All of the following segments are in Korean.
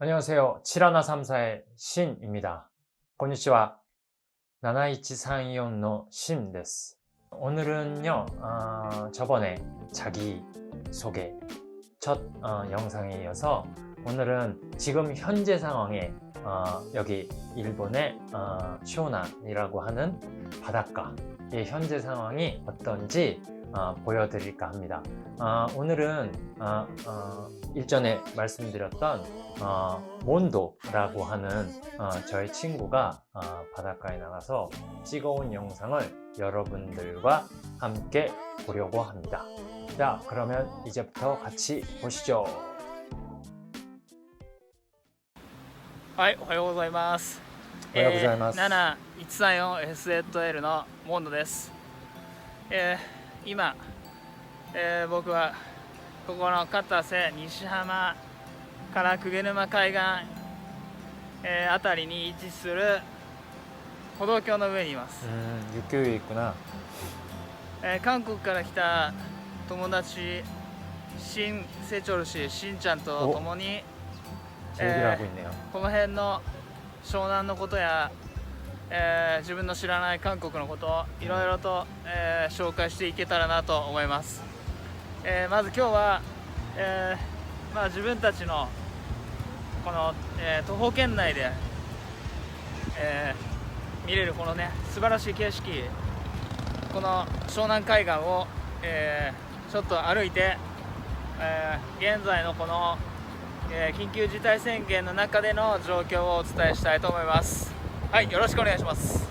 안녕하세요. 7134의 신입니다. konnichiwa. 71324의 신です. 오늘은요, 어, 저번에 자기 소개 첫 어, 영상에 이어서 오늘은 지금 현재 상황에 어, 여기 일본의 어, 쇼난이라고 하는 바닷가의 현재 상황이 어떤지 어, 보여드릴까 합니다. 어, 오늘은 어, 어, 일전에 말씀드렸던 어, 몬도라고 하는 어, 저의 친구가 어, 바닷가에 나가서 찍어온 영상을 여러분들과 함께 보려고 합니다. 자, 그러면 이제부터 같이 보시죠. はい、おはようございます。おはようございますえー、7134SZL のモンドです。えー 今、えー、僕はここの片瀬西浜から鵠沼海岸、えー、辺りに位置する歩道橋の上にいます。うんゆっり行くな、えー、韓国から来た友達シン・セチョル氏シンちゃんと共に、この辺の湘南のことやえー自分の知らない韓国のことをいろいろと、えー紹介していけたらなと思います、えーまず今日は、えまあ、自分たちのこの、え徒歩圏内で、え見れるこのね素晴らしい景色この湘南海岸を、えちょっと歩いて、え現在のこのえ緊急事態宣言の中での状況をお伝えしたいと思います。 はいよろしくお願いします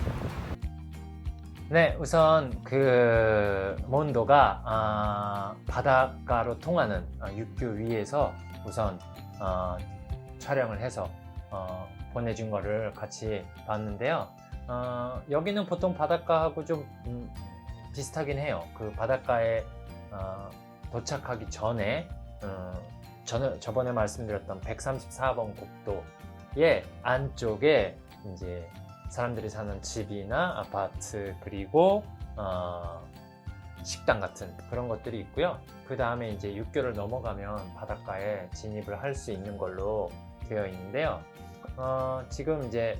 네, 우선 그 몬도가 아, 바닷가로 통하는 아, 육교 위에서 우선 어, 촬영을 해서 어, 보내준 거를 같이 봤는데요. 어, 여기는 보통 바닷가하고 좀 음, 비슷하긴 해요. 그 바닷가에 어, 도착하기 전에 어, 저는 저번에 말씀드렸던 134번 국도의 안쪽에 이제 사람들이 사는 집이나 아파트 그리고 어, 식당 같은 그런 것들이 있고요. 그 다음에 이제 육교를 넘어가면 바닷가에 진입을 할 수 있는 걸로 되어 있는데요. 어, 지금 이제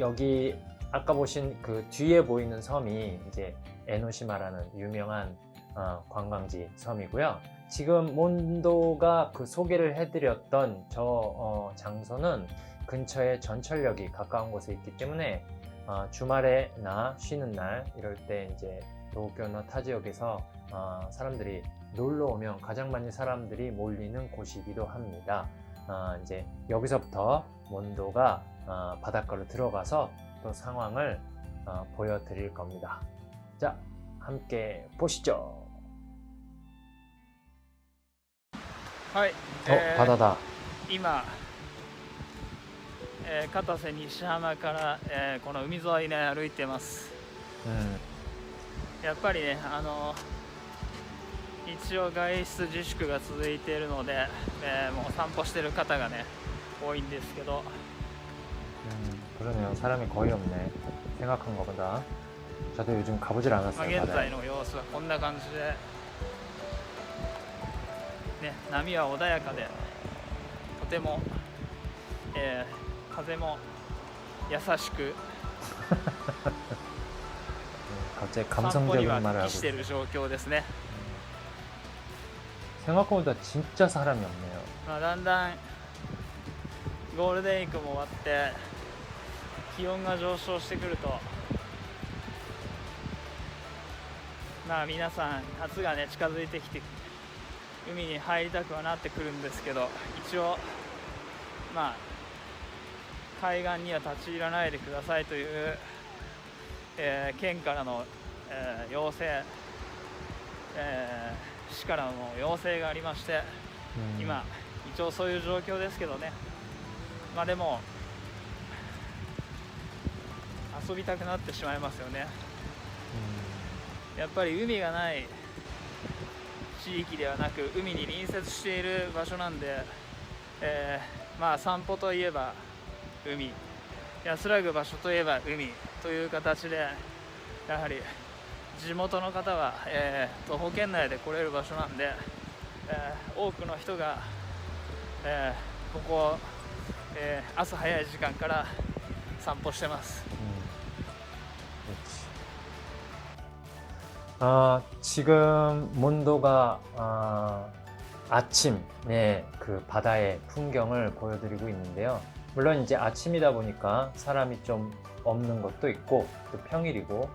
여기 아까 보신 그 뒤에 보이는 섬이 이제 에노시마라는 유명한 어, 관광지 섬이고요. 지금 몬도가 그 소개를 해드렸던 저 어, 장소는 근처에 전철역이 가까운 곳에 있기 때문에 어, 주말에나 쉬는 날 이럴 때 이제 도쿄나 타 지역에서 어, 사람들이 놀러 오면 가장 많이 사람들이 몰리는 곳이기도 합니다. 어, 이제 여기서부터 몬도가 어, 바닷가로 들어가서 또 상황을 어, 보여드릴 겁니다. 자, 함께 보시죠. はい、 어, えー 바다다. 今、 えー片瀬西浜から、えーこの海沿いね歩いてます、 음, やっぱりねあの一応外出自粛が続いているので、えーもう散歩してる方がね多いんですけど 음, 그러네요. 사람이 거의 없네. 생각한 것보다. 저도 요즘 가보질 まあ、 않았어요. 現 바다에. 在の様子はこんな感じで、ね、波は穏やかでとても、えー 風も優しく 음, 갑자기 散歩に 감성적인 は 말을 適 하고 している状況ですね、 생각보다 진짜 사람이 없네요. まあ、だんだんゴールデンウィークも終わって気温が上昇してくるとまあ皆さん夏がね近づいてきて海に入りたくはなってくるんですけど一応まあ 海岸には立ち入らないでくださいという、えー県からの、えー要請、えー市からの要請がありまして 음, 今一応そういう状況ですけどね。まあでも遊びたくなってしまいますよね。 음, やっぱり海がない地域ではなく海に隣接している場所なんで、えーまあ散歩といえば海安らぐ場所といえば海という形でやはり地元の方は、えー徒歩圏内で来れる場所なんで、えー多くの人が、えーここ えー朝早い時間から散歩してます 음, 그렇지. 아, 지금 몬도가 아, 아침에 그 바다의 풍경을 보여드리고 있는데요. 물론 이제 아침이다 보니까 사람이 좀 없는 것도 있고 또 평일이고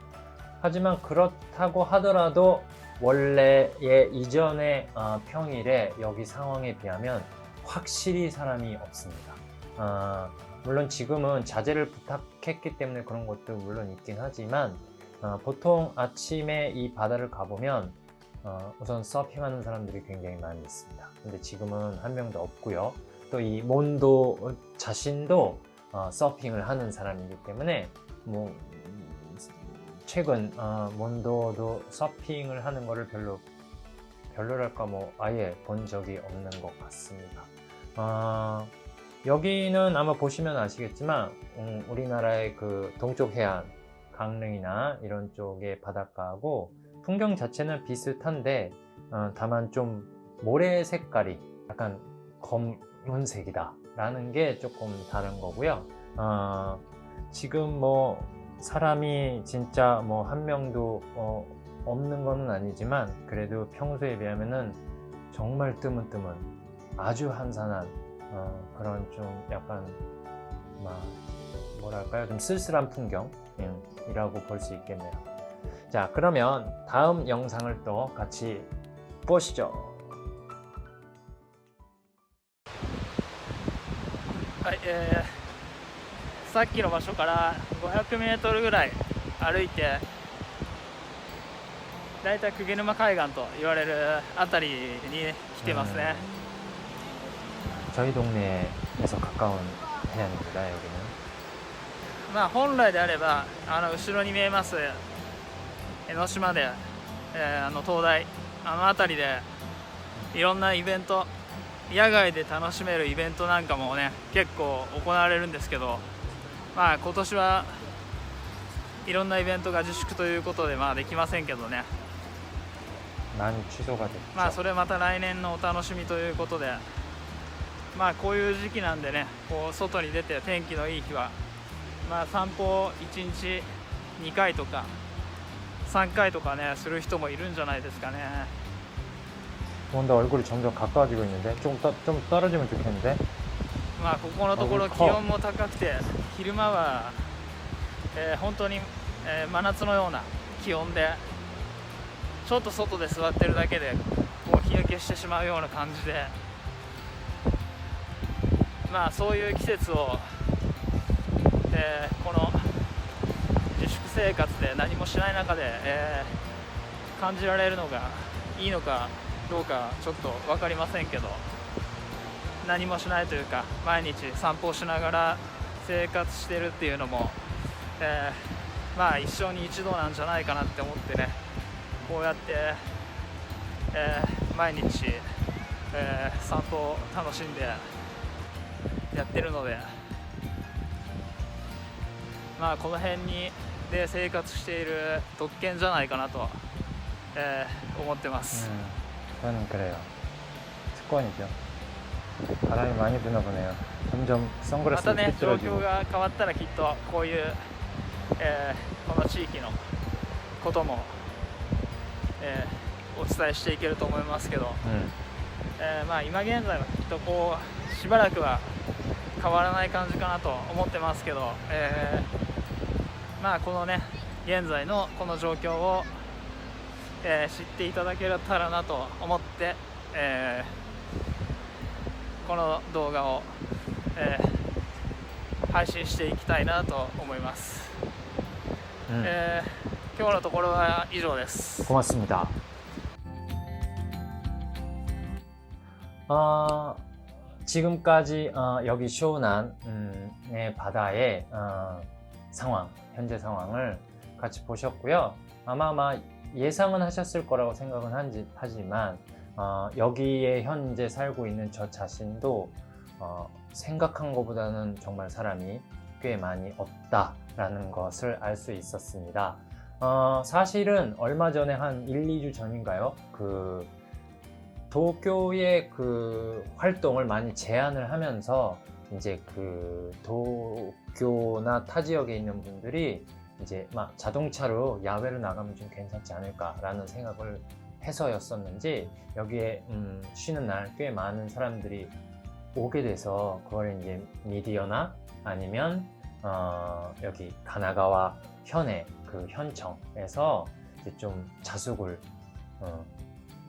하지만 그렇다고 하더라도 원래의 이전의 아, 평일에 여기 상황에 비하면 확실히 사람이 없습니다. 아, 물론 지금은 자제를 부탁했기 때문에 그런 것도 물론 있긴 하지만 어, 보통 아침에 이 바다를 가보면 어, 우선 서핑하는 사람들이 굉장히 많이 있습니다. 근데 지금은 한 명도 없고요. 또 이 몬도 자신도 어, 서핑을 하는 사람이기 때문에 뭐 음, 최근 어, 몬도도 서핑을 하는 거를 별로 별로랄까 뭐 아예 본 적이 없는 것 같습니다. 어, 여기는 아마 보시면 아시겠지만 음, 우리나라의 그 동쪽 해안 강릉이나 이런 쪽의 바닷가하고 풍경 자체는 비슷한데 어, 다만 좀 모래 색깔이 약간 검 은색이다 라는 게 조금 다른 거고요 어, 지금 뭐 사람이 진짜 뭐 한 명도 어, 없는 거는 아니지만 그래도 평소에 비하면은 정말 뜨문뜨문 아주 한산한 어, 그런 좀 약간 막 뭐랄까요 좀 쓸쓸한 풍경이라고 볼 수 있겠네요. 자 그러면 다음 영상을 또 같이 보시죠. はい、えーさっきの場所から 500m ぐらい歩いてだいたい鵠沼海岸と言われる辺りに来てますね、 저희 동네에서 가까운 해안입니다. 여기는 まあ本来であればあの後ろに見えます江ノ島で、えーあの灯台あの辺りでいろんなイベント 野外で楽しめるイベントなんかもね結構行われるんですけどまあ今年はいろんなイベントが自粛ということでまあできませんけどね。まあそれまた来年のお楽しみということで。まあこういう時期なんでねこう外に出て天気のいい日はまあ散歩1日2回とか3回とかねする人もいるんじゃないですかね。 뭔가 얼굴이 점점 가까워지고 있는데 좀, 떠, 좀 떨어지면 좋겠는데 まあここのところあ気温も高くて昼間は、えー本当に、えー真夏のような気温でちょっと外で座ってるだけでこう日焼けしてしまうような感じでまあそういう季節を、えーこの自粛生活で何もしない中で、えー感じられるのがいいのか どうかちょっと分かりませんけど何もしないというか毎日散歩をしながら生活してるっていうのも、えーまあ一生に一度なんじゃないかなって思ってねこうやって、えー毎日、えー散歩を楽しんでやってるのでまあこの辺にで生活している特権じゃないかなと、えー思ってます。 음, 저는 그래요. 습관이죠. 바람이 많이 부나 보네요. 점점 ま 선글라스 たね状 삐뚤어지고 況が変わったらきっとこういう、えーこの地域のことも、えーお伝えしていけると思いますけど、 음, えーまあ、今現在はきっとこうしばらくは変わらない感じかなと思ってますけど、えーまあこのね現在のこの状況を、 えー知っていただけたらなと思って、えーこの動画を、えー配信していきたいなと思います、 음. えー今日のところは以上です 고맙습니다. 어, 지금까지 어, 여기 쇼난의 음, 바다의 어, 상황, 현재 상황을 같이 보셨고요. 아마 아마 예상은 하셨을 거라고 생각은 한지- 하지만 어, 여기에 현재 살고 있는 저 자신도 어, 생각한 것보다는 정말 사람이 꽤 많이 없다라는 것을 알 수 있었습니다. 어, 사실은 얼마 전에 한 1, 2주 전인가요? 그 도쿄의 그 활동을 많이 제한을 하면서 이제 그 도쿄나 타 지역에 있는 분들이 이제 막 자동차로 야외로 나가면 좀 괜찮지 않을까라는 생각을 해서였었는지 여기에 음, 쉬는 날 꽤 많은 사람들이 오게 돼서 그걸 이제 미디어나 아니면 어, 여기 가나가와 현의 그 현청에서 이제 좀 자숙을 어,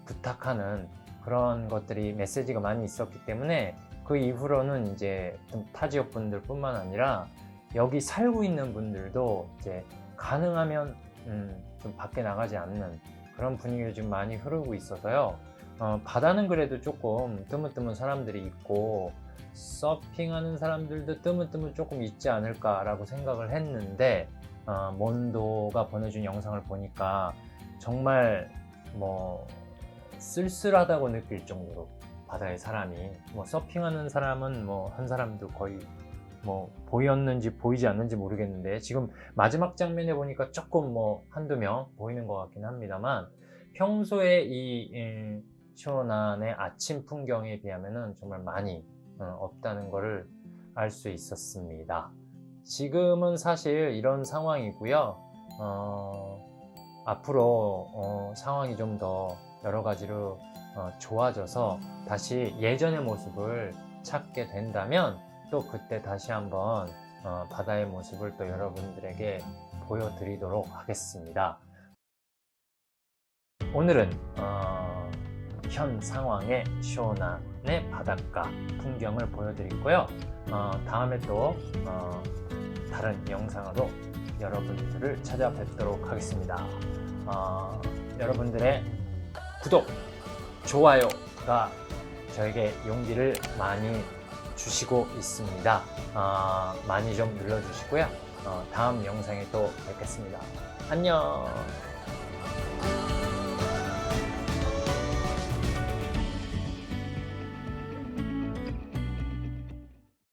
부탁하는 그런 것들이 메시지가 많이 있었기 때문에 그 이후로는 이제 좀타 지역 분들뿐만 아니라 여기 살고 있는 분들도 이제 가능하면 음, 좀 밖에 나가지 않는 그런 분위기가 좀 많이 흐르고 있어서요. 어, 바다는 그래도 조금 뜨문뜨문 사람들이 있고 서핑하는 사람들도 뜨문뜨문 조금 있지 않을까라고 생각을 했는데 어, 몬도가 보내준 영상을 보니까 정말 뭐 쓸쓸하다고 느낄 정도로 바다에 사람이 뭐 서핑하는 사람은 뭐 한 사람도 거의 뭐 보였는지 보이지 않는지 모르겠는데 지금 마지막 장면에 보니까 조금 뭐 한두 명 보이는 것 같긴 합니다만 평소에 이 음, 쇼난의 아침 풍경에 비하면은 정말 많이 어, 없다는 것을 알 수 있었습니다. 지금은 사실 이런 상황이고요. 어, 앞으로 어, 상황이 좀 더 여러 가지로 어, 좋아져서 다시 예전의 모습을 찾게 된다면 또 그때 다시 한번 어, 바다의 모습을 또 여러분들에게 보여드리도록 하겠습니다. 오늘은 어, 현 상황의 쇼난의 바닷가 풍경을 보여드리고요. 어, 다음에 또 어, 다른 영상으로 여러분들을 찾아뵙도록 하겠습니다. 어, 여러분들의 구독, 좋아요가 저에게 용기를 많이 주시고 있습니다. 어, 많이 좀 눌러주시고요. 어, 다음 영상에 또 뵙겠습니다. 안녕!